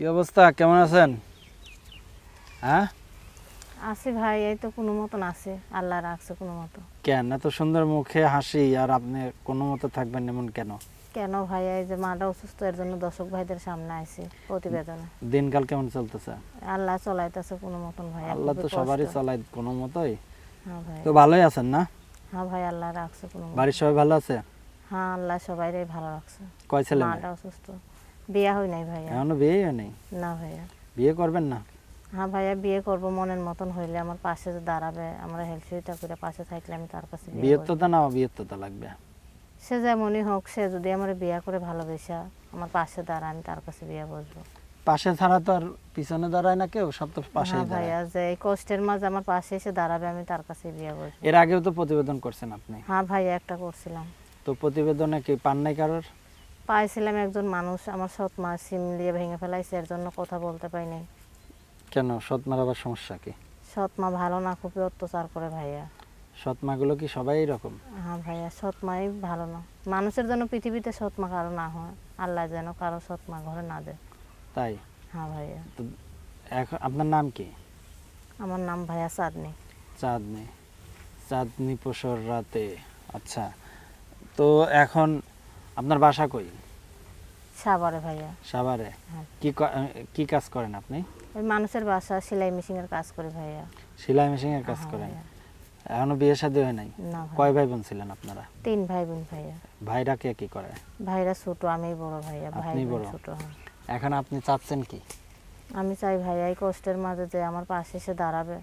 কি অবস্থা? কেমন আছেন? হ্যাঁ? আছে ভাই এই তো কোনো মতন আছে। আল্লাহ রাখছে কোনো মতো। কেন? এত সুন্দর মুখে হাসি আর আপনি কোনো মতো থাকবেন এমন কেন? কেন ভাই? এই যে মাটা অসুস্থ এর জন্য দর্শক ভাইদের সামনে আইছে প্রতিবেদনে। দিনকাল কেমন চলতেছে? আল্লাহ চলাইতেছে কোনো মতন ভাই আল্লাহ তো সবারই। চালায় কোনো মতই। হ্যাঁ ভাই। তো ভালোই আছেন না? হ্যাঁ ভাই আল্লাহ রাখছে কোনো। বাড়ির সবাই ভালো আছে? হ্যাঁ আল্লাহ সবাইরে ভালো রাখছে। কয় ছেলে? মাটা অসুস্থ। বিয়া হয় নাই ভাইয়া। এখনও বিয়ে নেই? না ভাইয়া। বিয়ে করবেন না? হ্যাঁ ভাইয়া বিয়ে করব মনের মতন হইলে। আমার পাশে যে দাঁড়াবে আমরা হেল্প সুবিধা করে পাশে থাকলে আমি তার কাছে বিয়ে তো। তা না বিয়ের তো তা লাগবে। সে যেমনই হোক সে যদি আমার বিয়া করে ভালোবেসা আমার পাশে দাঁড়া আমি তার কাছে বিয়ে বসবো পাশে ছাড়া তো আর পিছনে দাঁড়ায় না কেউ সব তো পাশে ভাইয়া যে এই কষ্টের মাঝে আমার পাশে এসে দাঁড়াবে আমি তার কাছে বিয়ে বসবো এর আগেও তো প্রতিবেদন করছেন আপনি? হ্যাঁ ভাইয়া একটা করছিলাম। তো প্রতিবেদনে কি পান নাই কারোর? পাইছিলাম একজন মানুষ আমার সৎ মা সিম দিয়ে ভেঙে ফেলাইছে এর জন্য কথা বলতে পাই নাই। কেন? সৎ মার আবার সমস্যা কি? সৎ মা ভালো না খুবই অত্যাচার করে ভাইয়া। সৎ মাগুলো কি সবাই এরকম? হ্যাঁ ভাইয়া সৎ মাই ভালো না। মানুষের জন্য পৃথিবীতে সৎ মা কারও না হয় আল্লাহ যেন কারও সৎ মা ঘরে না দেয়। তাই? হ্যাঁ ভাইয়া। তো এখন আপনার নাম কি? আমার নাম ভাইয়া চাঁদনি। চাঁদনি। চাঁদনি পোষর রাতে। আচ্ছা তো এখন আপনার বাসা কই? সাবারে ভাইয়া। সাভারে। হ্যাঁ। কি কি কাজ করেন আপনি? ওই মানুষের বাসা সেলাই মেশিনের কাজ করি ভাইয়া। সেলাই মেশিনের কাজ হ্যাঁ করেন? এখনও বিয়ে শাদী হয় নাই? কয় ভাই বোন ছিলেন আপনারা? তিন ভাই বোন ভাইয়া। ভাইরা কে কি করে? ভাইরা ছোট আমি বড় ভাইয়া ভাই বড়? ছোট হ্যাঁ। এখন আপনি চাচ্ছেন কি? আমি চাই ভাইয়া এই কষ্টের মাঝে যে আমার পাশে এসে দাঁড়াবে।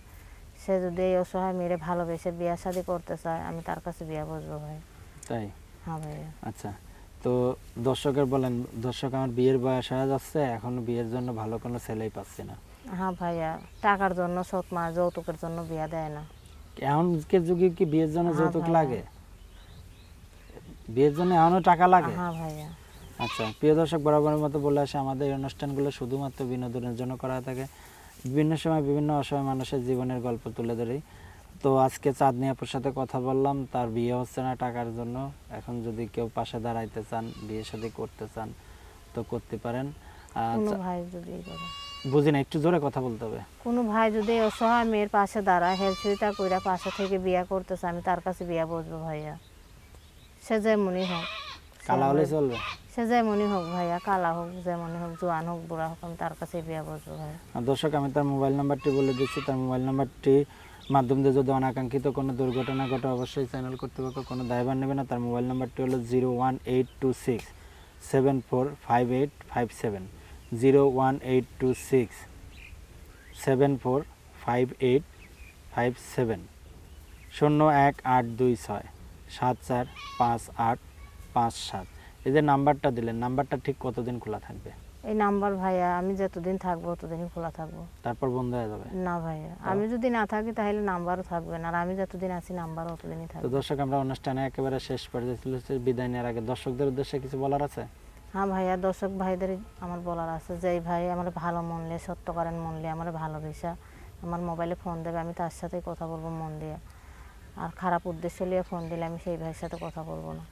সে যদি এই অসহায় মেরে ভালোবেসে বিয়া শাদি করতে চায় আমি তার কাছে বিয়ে বসবো ভাই তাই? হ্যাঁ ভাইয়া। আচ্ছা। তো দর্শকের বলেন দর্শক আমার বিয়ের বয়স হয়ে যাচ্ছে এখনও বিয়ের জন্য ভালো কোনো ছেলেই পাচ্ছি না। হ্যাঁ ভাইয়া টাকার জন্য সৎ মা যৌতুকের জন্য বিয়া দেয় না। এখনকে যুগে কি বিয়ের জন্য হ্যাঁ যৌতুক লাগে? বিয়ের জন্য এখনও টাকা লাগে? হ্যাঁ ভাইয়া। আচ্ছা প্রিয় দর্শক বরাবরের মতো বলে আসে আমাদের এই অনুষ্ঠানগুলো শুধুমাত্র বিনোদনের জন্য করা থাকে। বিভিন্ন সময় বিভিন্ন অসহায় মানুষের জীবনের গল্প তুলে ধরি। তো আজকে চাঁদনি আপুর সাথে কথা বললাম তার বিয়ে হচ্ছে না টাকার জন্য। এখন যদি কেউ পাশে দাঁড়াইতে চান বিয়ে শাদী করতে চান তো করতে পারেন। আচ্ছা ভাই যদি বুঝি না একটু জোরে কথা বলতে হবে। কোনো ভাই যদি অসহায় মেয়ের পাশে দাঁড়ায় কইরা পাশে থেকে বিয়া করতেছে আমি তার কাছে বিয়া বসবো ভাইয়া। সে যেমনই হোক কালা হলে চলবে। সে যেমনই হোক ভাইয়া কালা হোক যেমনই হোক জোয়ান হোক বুড়া হোক আমি তার কাছে বিয়া বসবো ভাইয়া। দর্শক আমি তার মোবাইল নাম্বারটি বলে দিচ্ছি। তার মোবাইল নাম্বারটি মাধ্যম দিয়ে যদি অনাকাঙ্ক্ষিত কোনো দুর্ঘটনা ঘটে, অবশ্যই চ্যানেল কর্তৃপক্ষ কোনো দায়ভার নেবে না। তার মোবাইল নাম্বারটি হলো zero one eight two six seven four five eight five seven zero one eight two six seven four five eight five seven শূন্য এক আট দুই ছয় সাত চার পাঁচ আট পাঁচ সাত। যে নাম্বারটা দিলেন নাম্বারটা ঠিক কতদিন খোলা থাকবে? এই নাম্বার ভাইয়া আমি যতদিন থাকব ততদিনই খোলা থাকব। তারপর বন্ধ হয়ে যাবে? না ভাইয়া আমি যদি না থাকি তাহলে নাম্বারও থাকবে না আর আমি যতদিন আছি নাম্বারও ততদিনই থাকবে। তো দর্শক আমরা অনুষ্ঠানে একেবারে শেষ পর্যায়ে চলে এসেছি। বিদায় নেওয়ার আগে। দর্শকদের উদ্দেশ্যে কিছু বলার আছে? হ্যাঁ ভাইয়া দর্শক ভাইদের আমার বলার আছে যে এই ভাই আমার ভালো মন করেন মন নিয়ে আমার ভালোবেসা আমার মোবাইলে ফোন দেবে আমি তার সাথেই কথা বলব মন দিয়ে। আর খারাপ উদ্দেশ্য নিয়ে ফোন দিলে আমি সেই ভাইয়ের সাথে কথা বলব না।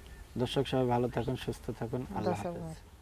দর্শক সবাই ভালো থাকুন সুস্থ থাকুন আল্লাহ হাফেজ।